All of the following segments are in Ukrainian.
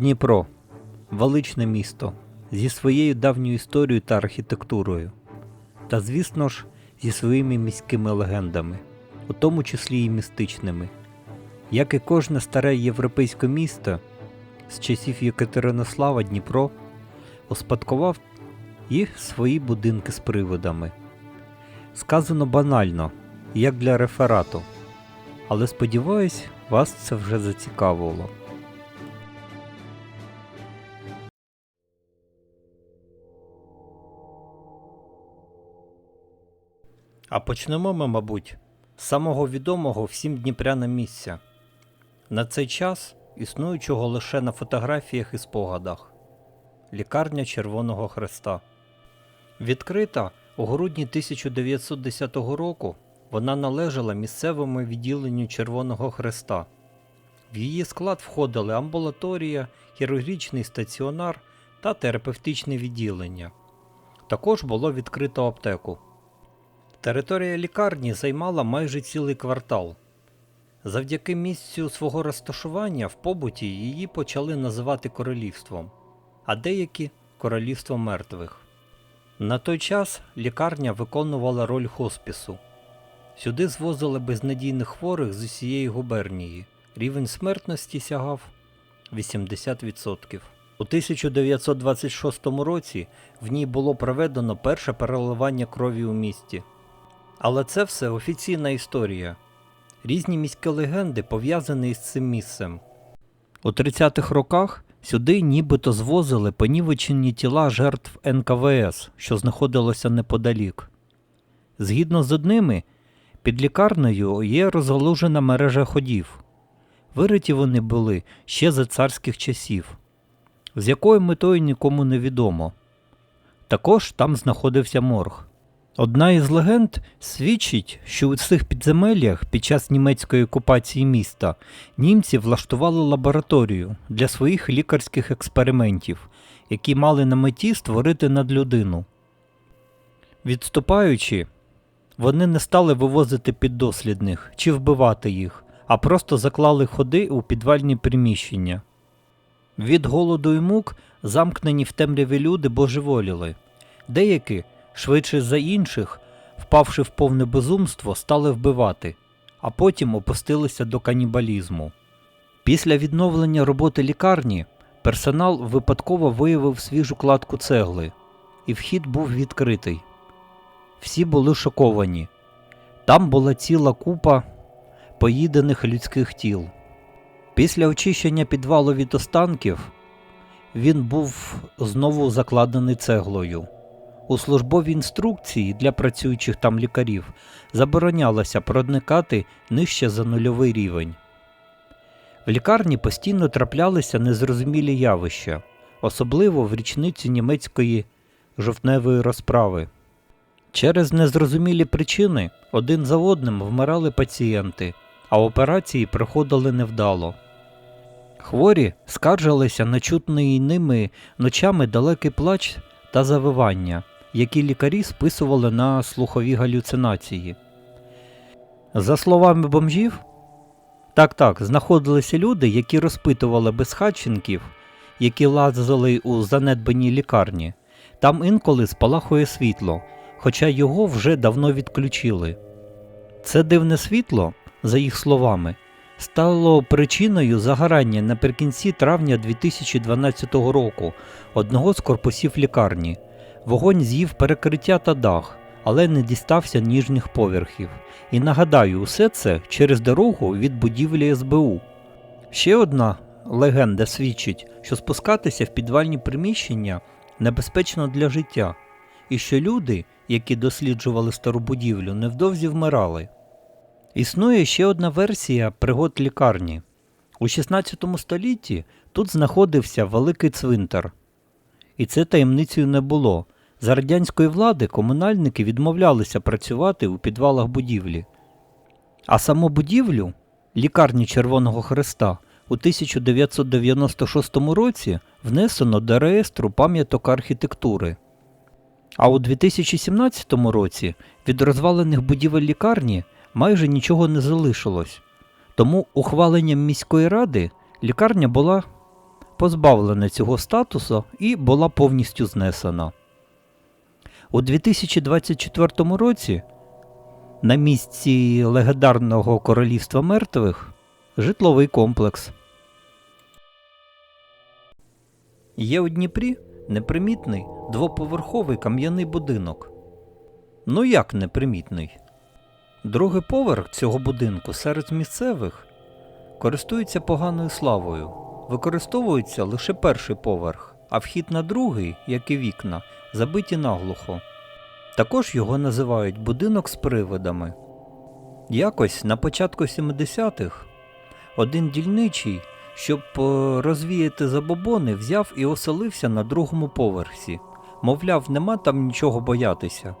Дніпро величне місто зі своєю давньою історією та архітектурою, та, звісно ж, зі своїми міськими легендами, у тому числі і містичними. Як і кожне старе європейське місто, з часів Єкатеринослава Дніпро успадкував і свої будинки з приводами. Сказано банально, як для реферату, але сподіваюсь, вас це вже зацікавило. А почнемо ми, мабуть, з самого відомого всім дніпрянам місця. На цей час існуючого лише на фотографіях і спогадах лікарня Червоного Хреста. Відкрита у грудні 1910 року, вона належала місцевому відділенню Червоного Хреста. В її склад входили амбулаторія, хірургічний стаціонар та терапевтичне відділення. Також було відкрито аптеку. Територія лікарні займала майже цілий квартал. Завдяки місцю свого розташування в побуті її почали називати королівством, а деякі королівством мертвих. На той час лікарня виконувала роль хоспісу. Сюди звозили безнадійних хворих з усієї губернії. Рівень смертності сягав 80%. У 1926 році в ній було проведено перше переливання крові у місті. Але це все офіційна історія. Різні міські легенди пов'язані з цим місцем. У 30-х роках сюди нібито звозили понівечені тіла жертв НКВС, що знаходилося неподалік. Згідно з одними, під лікарнею є розгалужена мережа ходів. Вириті вони були ще за царських часів, з якою метою нікому не відомо. Також там знаходився морг. Одна із легенд свідчить, що у цих підземеллях під час німецької окупації міста німці влаштували лабораторію для своїх лікарських експериментів, які мали на меті створити надлюдину. Відступаючи, вони не стали вивозити піддослідних чи вбивати їх, а просто заклали ходи у підвальні приміщення. Від голоду і мук замкнені в темряві люди божеволіли. Деякі швидше за інших, впавши в повне безумство, стали вбивати, а потім опустилися до канібалізму. Після відновлення роботи лікарні персонал випадково виявив свіжу кладку цегли, і вхід був відкритий. Всі були шоковані. Там була ціла купа поїдених людських тіл. Після очищення підвалу від останків він був знову закладений цеглою. У службовій інструкції для працюючих там лікарів заборонялося проникати нижче за нульовий рівень. В лікарні постійно траплялися незрозумілі явища, особливо в річницю німецької жовтневої розправи. Через незрозумілі причини один за одним вмирали пацієнти, а операції проходили невдало. Хворі скаржилися на чутний ними ночами далекий плач та завивання, які лікарі списували на слухові галюцинації. За словами бомжів, так так, знаходилися люди, які розпитували безхатченків, які лазили у занедбаній лікарні. Там інколи спалахує світло, хоча його вже давно відключили. Це дивне світло, за їх словами, стало причиною загорання наприкінці травня 2012 року одного з корпусів лікарні. Вогонь з'їв перекриття та дах, але не дістався ніжніх поверхів. І нагадаю, усе це через дорогу від будівлі СБУ. Ще одна легенда свідчить, що спускатися в підвальні приміщення небезпечно для життя, і що люди, які досліджували стару будівлю, невдовзі вмирали. Існує ще одна версія пригод лікарні. У 16 столітті тут знаходився великий цвинтар. І це таємницею не було. За радянської влади комунальники відмовлялися працювати у підвалах будівлі. А саму будівлю лікарні Червоного Хреста у 1996 році внесено до реєстру пам'яток архітектури. А у 2017 році від розвалених будівель лікарні майже нічого не залишилось. Тому ухваленням міської ради лікарня була позбавлена цього статусу і була повністю знесена. У 2024 році на місці легендарного королівства мертвих житловий комплекс. Є у Дніпрі непримітний двоповерховий кам'яний будинок. Ну як непримітний? Другий поверх цього будинку серед місцевих користується поганою славою. Використовується лише перший поверх, а вхід на другий, як і вікна, забиті наглухо. Також його називають будинок з привидами. Якось на початку 70-х один дільничий, щоб е, розвіяти забобони, взяв і оселився на другому поверсі. Мовляв, нема там нічого боятися.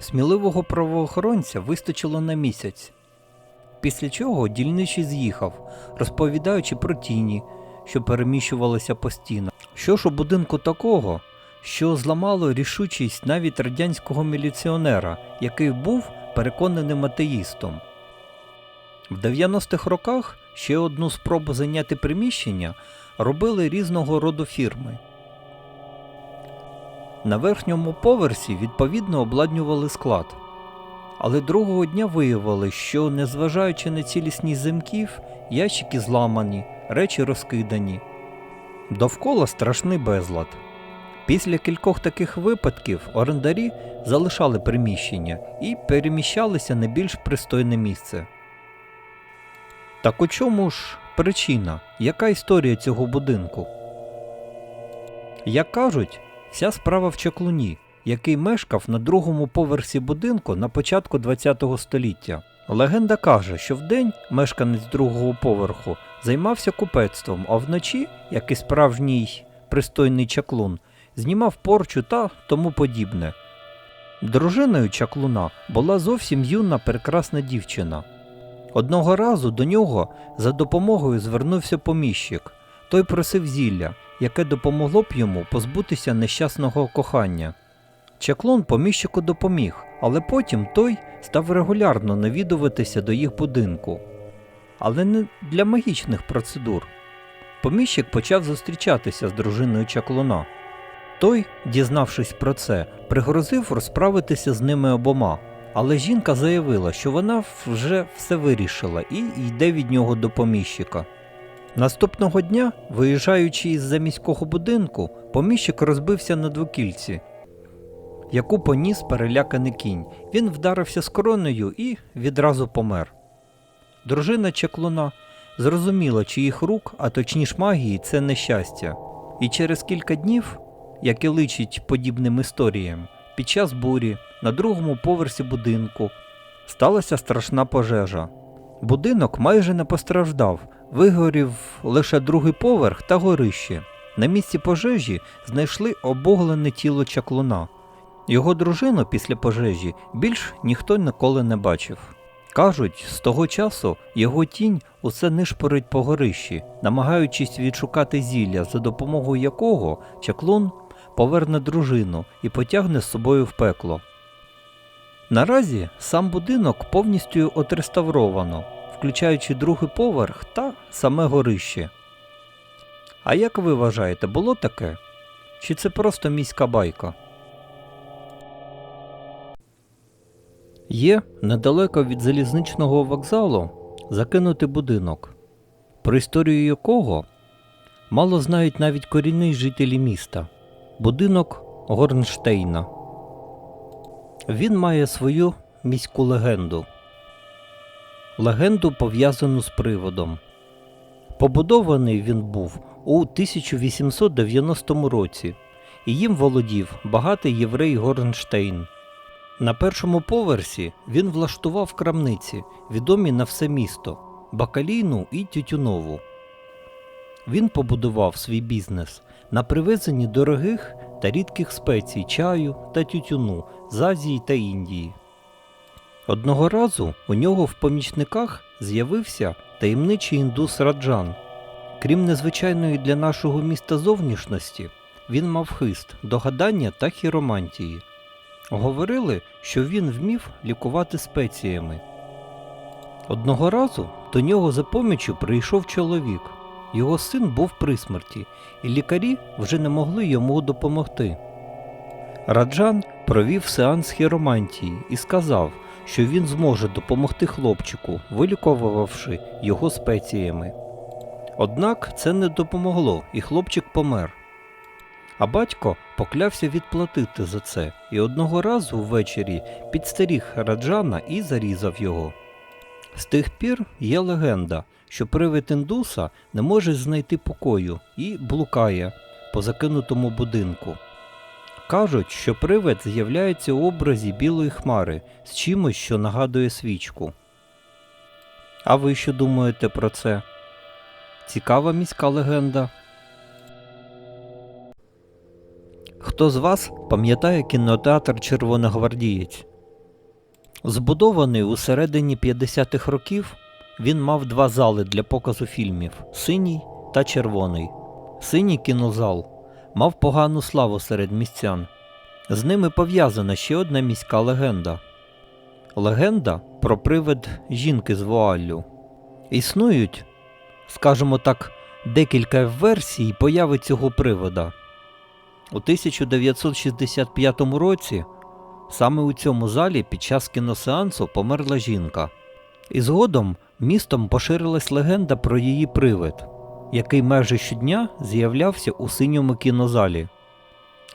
Сміливого правоохоронця вистачило на місяць. Після чого дільничий з'їхав, розповідаючи про тіні, що переміщувалися по стінах. Що ж у будинку такого, що зламало рішучість навіть радянського міліціонера, який був переконаним атеїстом. В 90-х роках ще одну спробу зайняти приміщення робили різного роду фірми. На верхньому поверсі відповідно обладнювали склад. Але другого дня виявили, що, незважаючи на цілісність замків, ящики зламані, речі розкидані. Довкола страшний безлад. Після кількох таких випадків орендарі залишали приміщення і переміщалися на більш пристойне місце. Так у чому ж причина? Яка історія цього будинку? Як кажуть, вся справа в чаклуні, який мешкав на другому поверсі будинку на початку ХХ століття. Легенда каже, що вдень мешканець другого поверху займався купецтвом, а вночі, як і справжній пристойний чаклун, знімав порчу та тому подібне. Дружиною чаклуна була зовсім юна прекрасна дівчина. Одного разу до нього за допомогою звернувся поміщик. Той просив зілля, яке допомогло б йому позбутися нещасного кохання. Чаклун поміщику допоміг, але потім той став регулярно навідуватися до їх будинку. Але не для магічних процедур. Поміщик почав зустрічатися з дружиною чаклуна. Той, дізнавшись про це, пригрозив розправитися з ними обома. Але жінка заявила, що вона вже все вирішила і йде від нього до поміщика. Наступного дня, виїжджаючи із заміського будинку, поміщик розбився на двокільці, яку поніс переляканий кінь. Він вдарився з короною і відразу помер. Дружина чеклуна зрозуміла, чиїх рук, а точніше магії, це нещастя. І через кілька днів, як і личить подібним історіям, під час бурі на другому поверсі будинку сталася страшна пожежа. Будинок майже не постраждав, вигорів лише другий поверх та горище. На місці пожежі знайшли обоглене тіло чаклуна. Його дружину після пожежі більш ніхто ніколи не бачив. Кажуть, з того часу його тінь усе нишпорить по горищі, намагаючись відшукати зілля, за допомогою якого чаклун поверне дружину і потягне з собою в пекло. Наразі сам будинок повністю отреставровано, включаючи другий поверх та саме горище. А як ви вважаєте, було таке? Чи це просто міська байка? Є недалеко від залізничного вокзалу закинутий будинок, про історію якого мало знають навіть корінні жителі міста. Будинок Горнштейна. Він має свою міську легенду. Легенду пов'язану з приводом. Побудований він був у 1890 році, і їм володів багатий єврей Горнштейн. На першому поверсі він влаштував крамниці, відомі на все місто бакалійну і тютюнову. Він побудував свій бізнес на привезенні дорогих та рідких спецій чаю та тютюну з Азії та Індії. Одного разу у нього в помічниках з'явився таємничий індус Раджан. Крім незвичайної для нашого міста зовнішності, він мав хист до гадання та хіромантії. Говорили, що він вмів лікувати спеціями. Одного разу до нього за поміччю прийшов чоловік. Його син був при смерті, і лікарі вже не могли йому допомогти. Раджан провів сеанс хіромантії і сказав, що він зможе допомогти хлопчику, вилікувавши його спеціями. Однак це не допомогло, і хлопчик помер. А батько поклявся відплатити за це, і одного разу ввечері підстеріг Раджана і зарізав його. З тих пір є легенда, що привид індуса не може знайти покою і блукає по закинутому будинку. Кажуть, що привид з'являється у образі білої хмари з чимось, що нагадує свічку. А ви що думаєте про це? Цікава міська легенда. Хто з вас пам'ятає кінотеатр Червоногвардієць? Збудований у середині 50-х років, він мав два зали для показу фільмів синій та червоний. Синій кінозал мав погану славу серед містян. З ними пов'язана ще одна міська легенда. Легенда про привид жінки з вуаллю. Існують, скажімо так, декілька версій появи цього привода. У 1965 році саме у цьому залі під час кіносеансу померла жінка. І згодом містом поширилась легенда про її привид, який майже щодня з'являвся у синьому кінозалі.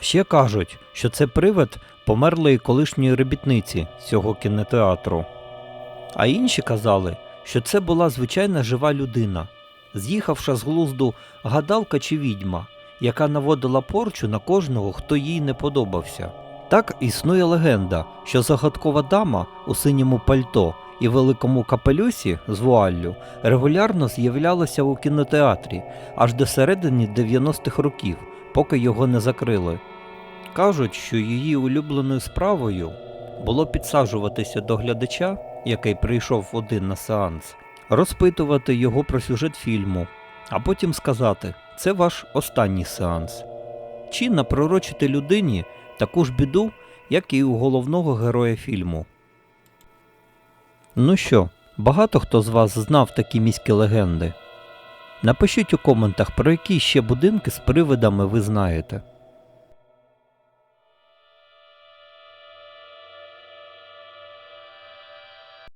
Ще кажуть, що це привид померлої колишньої робітниці цього кінотеатру. А інші казали, що це була звичайна жива людина, з'їхавша з глузду гадалка чи відьма, яка наводила порчу на кожного, хто їй не подобався. Так існує легенда, що загадкова дама у синьому пальто і великому капелюсі з вуаллю регулярно з'являлася у кінотеатрі аж до середини 90-х років, поки його не закрили. Кажуть, що її улюбленою справою було підсаджуватися до глядача, який прийшов один на сеанс, розпитувати його про сюжет фільму, а потім сказати: це ваш останній сеанс. Чи напророчити людині таку ж біду, як і у головного героя фільму. Ну що, багато хто з вас знав такі міські легенди? Напишіть у коментах, про які ще будинки з привидами ви знаєте.